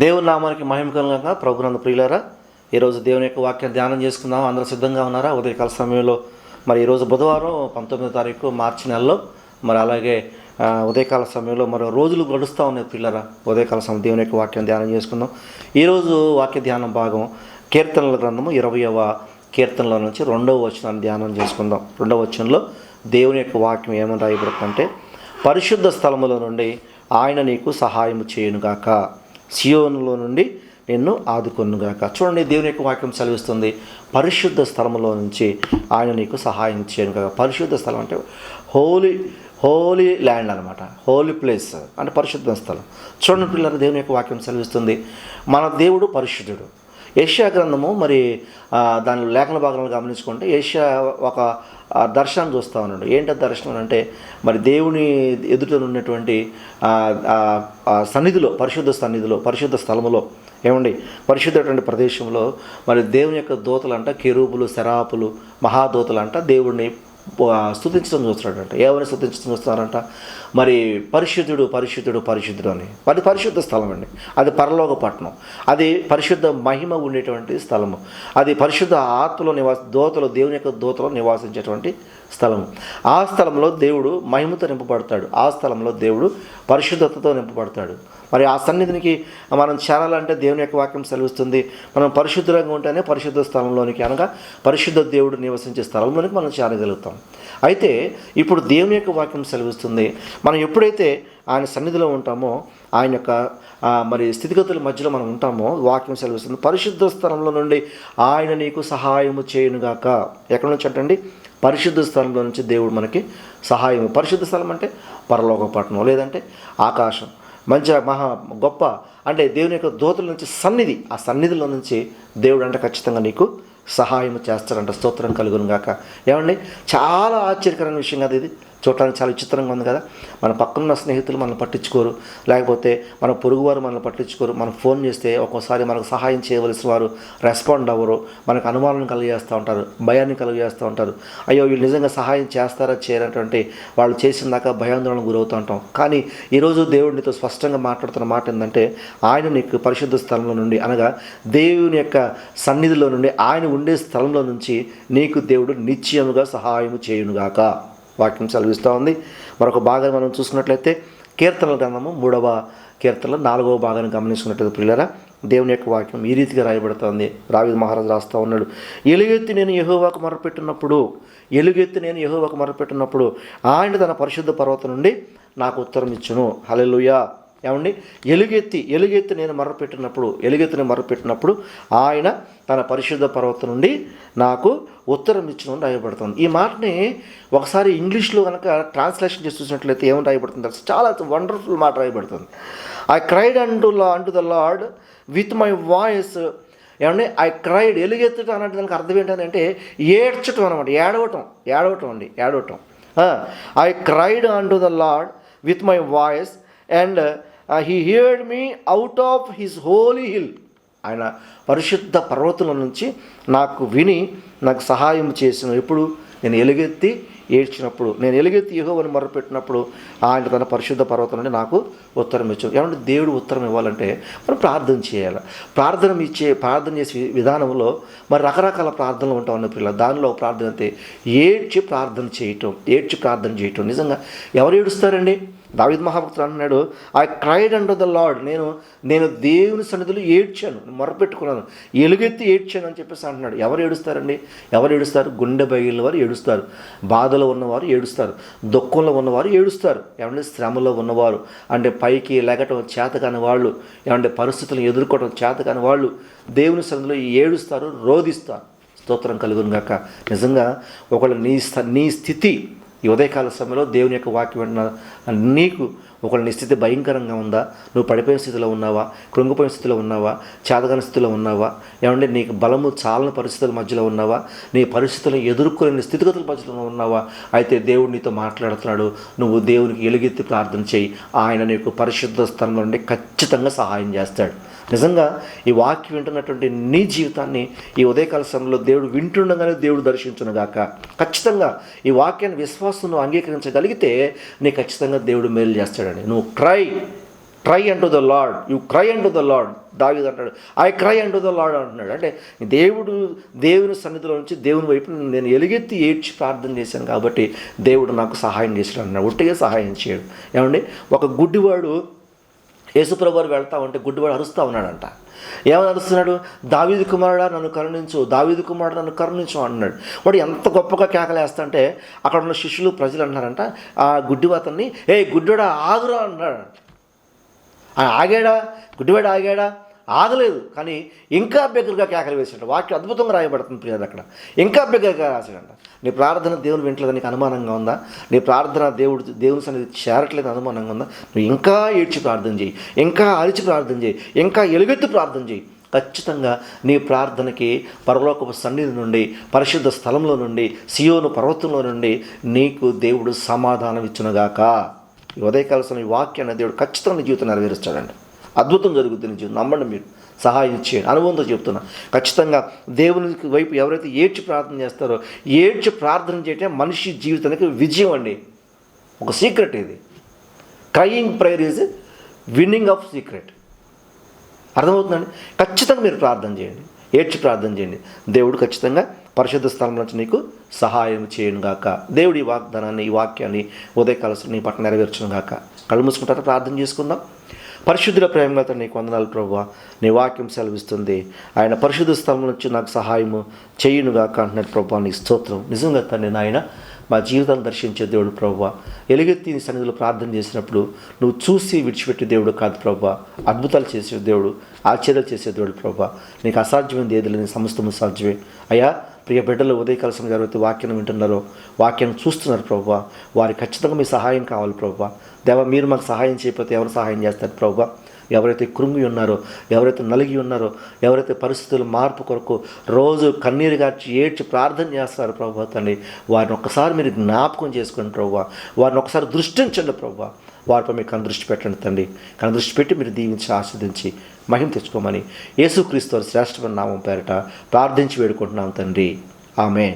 దేవుని నామానికి మహిమకరంగా ప్రభునంద ప్రియులారా ఈరోజు దేవుని యొక్క వాక్యం ధ్యానం చేసుకుందాం. అందరూ సిద్ధంగా ఉన్నారా? ఉదయకాల సమయంలో మరి ఈరోజు బుధవారం పంతొమ్మిదో తారీఖు మార్చి నెలలో మరి అలాగే ఉదయకాల సమయంలో మరో రోజులు గడుస్తూ ఉన్నాయి పిల్లరా ఉదయకాల సమయం దేవుని యొక్క వాక్యం ధ్యానం చేసుకుందాం. ఈరోజు వాక్య ధ్యానం భాగం కీర్తనల గ్రంథము ఇరవయవ కీర్తనలో నుంచి రెండవ వచనాన్ని ధ్యానం చేసుకుందాం. రెండవ వచనంలో దేవుని యొక్క వాక్యం ఏమని రాయబడుతుందంటే పరిశుద్ధ స్థలముల నుండి ఆయన నీకు సహాయం చేయనుగాక. సియోనులో నుండి నిన్ను ఆదుకొనుగాక. చూడండి దేవుని యొక్క వాక్యం సెలవిస్తుంది. పరిశుద్ధ స్థలములో నుంచి ఆయన నీకు సహాయం చేయను కాక పరిశుద్ధ స్థలం అంటే హోలీ హోలీ ల్యాండ్ అనమాట హోలీ ప్లేస్ అంటే పరిశుద్ధ స్థలం. చూడండి పిల్లలు దేవుని యొక్క వాక్యం సెలవిస్తుంది. మన దేవుడు పరిశుద్ధుడు. ఏషియా గ్రంథము మరి దాని లేఖన భాగంలో గమనించుకుంటే ఏషియా ఒక దర్శనం చూస్తూ ఉన్నాడు. ఏంటి దర్శనం అంటే మరి దేవుని ఎదుట ఉన్నటువంటి సన్నిధిలో పరిశుద్ధ సన్నిధిలో పరిశుద్ధ స్థలములో ఏమండి? పరిశుద్ధటువంటి ప్రదేశంలో మరి దేవుని యొక్క దూతలంట కెరూపులు శరాపులు మహాదూతలంట దేవుడిని స్థుతించడం చూస్తున్నాడంట. ఏమని స్థుతించడం చూస్తున్నారంట మరి పరిశుద్ధుడు పరిశుద్ధుడు పరిశుద్ధుడు అని. అది పరిశుద్ధ స్థలం అండి. అది పరలోక పట్టణం. అది పరిశుద్ధ మహిమ ఉండేటువంటి స్థలము. అది పరిశుద్ధ ఆత్మలో నివాస దోతలు దేవుని యొక్క దోతలో నివాసించేటువంటి స్థలం. ఆ స్థలంలో దేవుడు మహిమతో నింపబడతాడు. ఆ స్థలంలో దేవుడు పరిశుద్ధతతో నింపబడతాడు. మరి ఆ సన్నిధినికి మనం చేరాలంటే దేవుని యొక్క వాక్యం సెలవిస్తుంది. మనం పరిశుద్ధంగా ఉంటేనే పరిశుద్ధ స్థలంలోనికి అనగా పరిశుద్ధ దేవుడు నివసించే స్థలంలోనికి మనం చేరగలుగుతాం. అయితే ఇప్పుడు దేవుని యొక్క వాక్యం సెలవిస్తుంది. మనం ఎప్పుడైతే ఆయన సన్నిధిలో ఉంటామో ఆయన యొక్క మరి స్థితిగతుల మధ్యలో మనం ఉంటామో వాక్యం సెలవిస్తుంది. పరిశుద్ధ స్థలంలో నుండి ఆయన నీకు సహాయము చేయనుగాక. ఎక్కడి నుంచి అంటండి? పరిశుద్ధ స్థలంలో నుంచి దేవుడు మనకి సహాయం. పరిశుద్ధ స్థలం అంటే పరలోక పట్టణం లేదంటే ఆకాశం. మంచి మహా గొప్ప అంటే దేవుని యొక్క దోతల నుంచి సన్నిధి ఆ సన్నిధిలో నుంచి దేవుడు అంటే ఖచ్చితంగా నీకు సహాయం చేస్తాడంట. స్తోత్రం కలుగును గాక. ఏమండి? చాలా ఆశ్చర్యకరమైన విషయం కదా ఇది. చూడటానికి చాలా విచిత్రంగా ఉంది కదా. మన పక్కనున్న స్నేహితులు మనల్ని పట్టించుకోరు. లేకపోతే మన పొరుగువారు మనల్ని పట్టించుకోరు. మనం ఫోన్ చేస్తే ఒక్కోసారి మనకు సహాయం చేయవలసిన వారు రెస్పాండ్ అవ్వరు. మనకు అనుమానం కలిగజేస్తూ ఉంటారు. భయాన్ని కలిగజేస్తూ ఉంటారు. అయ్యో వీళ్ళు నిజంగా సహాయం చేస్తారా చేయనటువంటి వాళ్ళు చేసిన దాకా భయాందోళన గురవుతూ ఉంటాం. కానీ ఈరోజు దేవుడినితో స్పష్టంగా మాట్లాడుతున్న మాట ఏంటంటే ఆయన నీకు పరిశుద్ధ స్థలంలో నుండి అనగా దేవుని యొక్క సన్నిధిలో నుండి ఆయన ఉండే స్థలంలో నుంచి నీకు దేవుడు నిశ్చయముగా సహాయము చేయునుగాక. వాక్యం సెలవిస్తూ ఉంది. మరొక భాగాన్ని మనం చూసుకున్నట్లయితే కీర్తనల గ్రంథము మూడవ కీర్తనలు నాలుగవ భాగాన్ని గమనించుకున్నట్లయితే పిల్లరా దేవుని యొక్క వాక్యం ఈ రీతిగా రాయబడుతోంది. రావి మహారాజు రాస్తూ ఉన్నాడు. ఎలుగెత్తి నేను యహోవాకు మొరపెట్టినప్పుడు ఎలుగెత్తి నేను యహోవాకు మొరపెట్టినప్పుడు ఆయన తన పరిశుద్ధ పర్వతం నుండి నాకు ఉత్తరం ఇచ్చును హలెలుయా ఏమండి? ఎలుగెత్తి ఎలుగెత్తి నేను మర్రపెట్టినప్పుడు ఎలుగెత్తిని మర్రపెట్టినప్పుడు ఆయన తన పరిశుద్ధ పర్వతం నుండి నాకు ఉత్తరం ఇచ్చిన రాయబడుతుంది. ఈ మాటని ఒకసారి ఇంగ్లీష్లో కనుక ట్రాన్స్లేషన్ చేసి చూసినట్లయితే ఏమని రాయబడుతుంది తెలుసు? చాలా వండర్ఫుల్ మాట రాయబడుతుంది. I cried unto and unto the Lord with my voice ఏమండి? ఐ క్రైడ్ ఎలుగెత్తటం అన్నట్టు దానికి అర్థం ఏంటంటే ఏడ్చటం అనమాట ఏడవటం ఏడవటం అండి ఏడవటం. I cried and to the Lord with my voice and he heard me out of his holy hill ఆయన పరిశుద్ధ పర్వతుల నుంచి నాకు విని నాకు సహాయం చేసిన ఎప్పుడు? నేను ఎలుగెత్తి ఏడ్చినప్పుడు. నేను ఎలుగెత్తి యహోవని మొరపెట్టినప్పుడు ఆయన తన పరిశుద్ధ పర్వతం నుండి నాకు ఉత్తరం ఇచ్చాడు. ఏమంటే దేవుడు ఉత్తరం ఇవ్వాలంటే మనం ప్రార్థన చేయాలి. ప్రార్థన ఇచ్చే ప్రార్థన చేసే విధానంలో మరి రకరకాల ప్రార్థనలు ఉంటాం అన్న పిల్లలు. దానిలో ప్రార్థన అయితే ఏడ్చి ప్రార్థన చేయటం ఏడ్చి ప్రార్థన చేయటం. నిజంగా ఎవరు ఏడుస్తారండి? దావిద్ మహాభక్తుడు అంటున్నాడు I cried under the Lord నేను నేను దేవుని సన్నిధిలో ఏడ్చాను మొరపెట్టుకున్నాను ఎలుగెత్తి ఏడ్చాను అని చెప్పేసి అంటున్నాడు. ఎవరు ఏడుస్తారండి? ఎవరు ఏడుస్తారు? గుండె బయలు వారు ఏడుస్తారు బాధలో ఉన్నవారు ఏడుస్తారు దుఃఖంలో ఉన్నవారు ఏడుస్తారు. ఏమంటే శ్రమలో ఉన్నవారు. అంటే పైకి లెగటం చేతకాని వాళ్ళు ఏమంటే పరిస్థితులను ఎదుర్కోవడం చేతకాని వాళ్ళు దేవుని సన్నిధిలో ఏడుస్తారు రోధిస్తారు. స్తోత్రం కలుగును గాక. నిజంగా ఒకళ్ళు నీ స్థ- నీ స్థితి ఈ ఉదయకాల సమయంలో దేవుని యొక్క వాక్యం నీకు ఒకళ్ళ నీ స్థితి భయంకరంగా ఉందా? నువ్వు పడిపోయిన స్థితిలో ఉన్నావా? కృంగిపోయిన స్థితిలో ఉన్నావా? చేతగాని స్థితిలో ఉన్నావా? ఏమంటే నీకు బలము చాలని పరిస్థితుల మధ్యలో ఉన్నావా? నీ పరిస్థితులను ఎదుర్కొనే స్థితిగతుల మధ్యలో ఉన్నావా? అయితే దేవుడు నీతో మాట్లాడుతున్నాడు. నువ్వు దేవునికి ఎలుగెత్తి ప్రార్థన చేయి. ఆయన నీకు పరిశుద్ధ స్థలంలో నుండి ఖచ్చితంగా సహాయం చేస్తాడు. నిజంగా ఈ వాక్యం వింటున్నటువంటి నీ జీవితాన్ని ఈ ఉదయకాల సమయంలో దేవుడు వింటుండగానే దేవుడు దర్శించునుగాక. ఖచ్చితంగా ఈ వాక్యాన్ని విశ్వాసం నువ్వు అంగీకరించగలిగితే నీ ఖచ్చితంగా దేవుడు మేలు చేస్తాడు. అంటాడు నువ్వు cry try unto the Lord you cry unto the Lord దావిది అంటాడు. I cry unto the Lord అంటున్నాడు. అంటే దేవుడు దేవుని సన్నిధిలో నుంచి దేవుని వైపు నేను ఎలుగెత్తి ఏడ్చి ప్రార్థన చేశాను కాబట్టి దేవుడు నాకు సహాయం చేశాడు అన్నాడు ఒట్టిగా సహాయం చేయడు. ఏమండి? ఒక గుడ్డివాడు యేసుప్రభు వారు వెళ్తా ఉంటే గుడ్డివాడు అరుస్తూ ఉన్నాడంట. ఏమని అరుస్తున్నాడు? దావీదు కుమారుడా నన్ను కరుణించు. దావీదు కుమారుడు నన్ను కరుణించు అన్నాడు వాడు ఎంత గొప్పగా కేకలేస్తంటే అక్కడ ఉన్న శిష్యులు ప్రజలు అన్నారంట ఆ గుడ్డివాతన్ని ఏ గుడ్డివాడా ఆగురా అన్నాడు ఆయన ఆగాడా? గుడ్డివాడు ఆగాడా? ఆగలేదు. కానీ ఇంకా బిగ్గరగా కేకలు వేసాడు వాక్యం అద్భుతంగా రాయబడుతుంది ప్రియాది అక్కడ ఇంకా బిగ్గరగా రాశాడంట. నీ ప్రార్థన దేవుని వింటలేదు నీకు అనుమానంగా ఉందా? నీ ప్రార్థన దేవుడు దేవుని సన్నిధి చేరట్లేదు అనుమానంగా ఉందా? నువ్వు ఇంకా ఏడ్చి ప్రార్థన చేయి. ఇంకా అరిచి ప్రార్థన చేయి. ఇంకా ఎలుగెత్తి ప్రార్థన చేయి. ఖచ్చితంగా నీ ప్రార్థనకి పరలోకపు సన్నిధి నుండి పరిశుద్ధ స్థలంలో నుండి సియోను పర్వతంలో నుండి నీకు దేవుడు సమాధానం ఇచ్చునుగాక ఈ ఉదయకాల సమయం ఈ వాక్యాన్ని దేవుడు ఖచ్చితంగా జీవితం నెరవేరుస్తాడండి అద్భుతం జరుగుతుంది నీ జీవితం. నమ్మండి మీరు. సహాయం చేయండి. అనుభవంతో చెప్తున్నా. ఖచ్చితంగా దేవునికి వైపు ఎవరైతే ఏడ్చి ప్రార్థన చేస్తారో ఏడ్చి ప్రార్థన చేయటం మనిషి జీవితానికి విజయం అండి. ఒక సీక్రెట్ ఇది. Crying prayer is winning of secret. అర్థమవుతుందండి? ఖచ్చితంగా మీరు ప్రార్థన చేయండి. ఏడ్చి ప్రార్థన చేయండి. దేవుడు ఖచ్చితంగా పరిశుద్ధ స్థలం నుంచి నీకు సహాయం చేయను గాక దేవుడి వాగ్దానాన్ని ఈ వాక్యాన్ని ఉదయకాల నీ పట్ల నెరవేర్చునుగాక. కళ్ళు మూసుకుంటారా? ప్రార్థన చేసుకుందాం. పరిశుద్ధుల ప్రేమతో నీకు వందనాలు ప్రభు నీ వాక్యం సెలవిస్తుంది. ఆయన పరిశుద్ధ స్థలం నుంచి నాకు సహాయము చేయనుగాక అంటున్నాడు ప్రభు నీ స్తోత్రం. నిజంగా తండ్రి నాయన మా జీవితాన్ని దర్శించే దేవుడు ప్రభు ఎలుగెత్తి నీ సన్నిధిలో ప్రార్థన చేసినప్పుడు నువ్వు చూసి విడిచిపెట్టే దేవుడు కాదు ప్రభు అద్భుతాలు చేసే దేవుడు ఆశ్చర్యాలు చేసే దేవుడు ప్రభు నీకు అసాధ్యమైనది ఏది లేని సమస్తము సాధ్యమే. అయ్యా ప్రియ బిడ్డలు ఉదయకాల సమయం ఎవరైతే వాక్యం వింటున్నారో వాక్యాన్ని చూస్తున్నారు ప్రభు వారికి ఖచ్చితంగా మీ సహాయం కావాలి ప్రభు దేవ మీరు మాకు సహాయం చేయకపోతే ఎవరు సహాయం చేస్తారు ప్రభు ఎవరైతే కృంగి ఉన్నారో ఎవరైతే నలిగి ఉన్నారో ఎవరైతే పరిస్థితులు మార్పు కొరకు రోజు కన్నీరు గార్చి ఏడ్చి ప్రార్థన చేస్తారు ప్రభు తండ్రి వారిని ఒక్కసారి మీరు జ్ఞాపకం చేసుకోండి ప్రభు వారిని ఒకసారి దృష్టించండి ప్రభు వారిపై మీరు కనుదృష్టి పెట్టండి తండ్రి. కను దృష్టి పెట్టి మీరు దీవించి ఆస్వాదించి మహిమ తెచ్చుకోమని యేసుక్రీస్తు శ్రేష్టమైన నామం పేరట ప్రార్థించి వేడుకుంటున్నాం తండ్రి. ఆమె